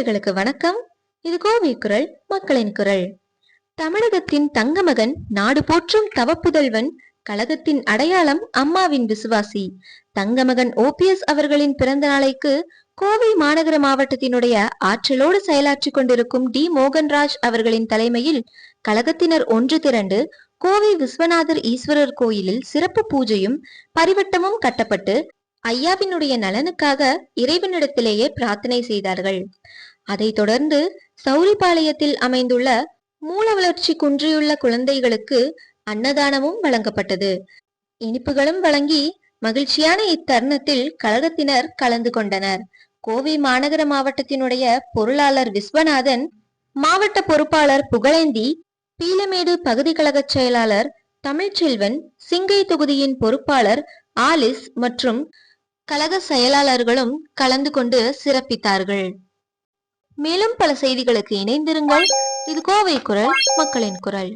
நேயர்களுக்கு வணக்கம். இது கோவை குரல் மக்களின் குரல். தமிழகத்தின் தங்கமகன் நாடு போற்றும் தவப்புதல்வன் கழகத்தின் அடையாளம் அம்மாவின் விசுவாசி. தங்கமகன் ஓபிஎஸ் அவர்களின் பிறந்த நாளைக்கு கோவை மாநகர மாவட்டத்தினுடைய ஆற்றலோடு செயலாற்றிக் கொண்டிருக்கும் டி. மோகன்ராஜ் அவர்களின் தலைமையில் கழகத்தினர் ஒன்று திரண்டு கோவை விஸ்வநாதர் ஈஸ்வரர் கோயிலில் சிறப்பு பூஜையும் பரிவட்டமும் கட்டப்பட்டு ஐயாவினுடைய நலனுக்காக இறைவனிடத்திலேயே பிரார்த்தனை செய்தார்கள். அதைத் தொடர்ந்து சௌரிபாளையத்தில் அமைந்துள்ள மூல வளர்ச்சி குன்றியுள்ள குழந்தைகளுக்கு அன்னதானமும் வழங்கப்பட்டது. இனிப்புகளும் வழங்கி மகிழ்ச்சியான இத்தருணத்தில் கழகத்தினர் கலந்து கொண்டனர். கோவை மாநகர மாவட்டத்தினுடைய பொருளாளர் விஸ்வநாதன் மாவட்ட பொறுப்பாளர் புகழேந்தி பீலமேடு பகுதி கழகச் செயலாளர் தமிழ்ச்செல்வன் சிங்கை தொகுதியின் பொறுப்பாளர் ஆலிஸ் மற்றும் கழக செயலாளர்களும் கலந்து கொண்டு சிறப்பித்தார்கள். மேலும் பல செய்திகளுக்கு இணைந்திருங்கள். இது கோவை குரல் மக்களின் குரல்.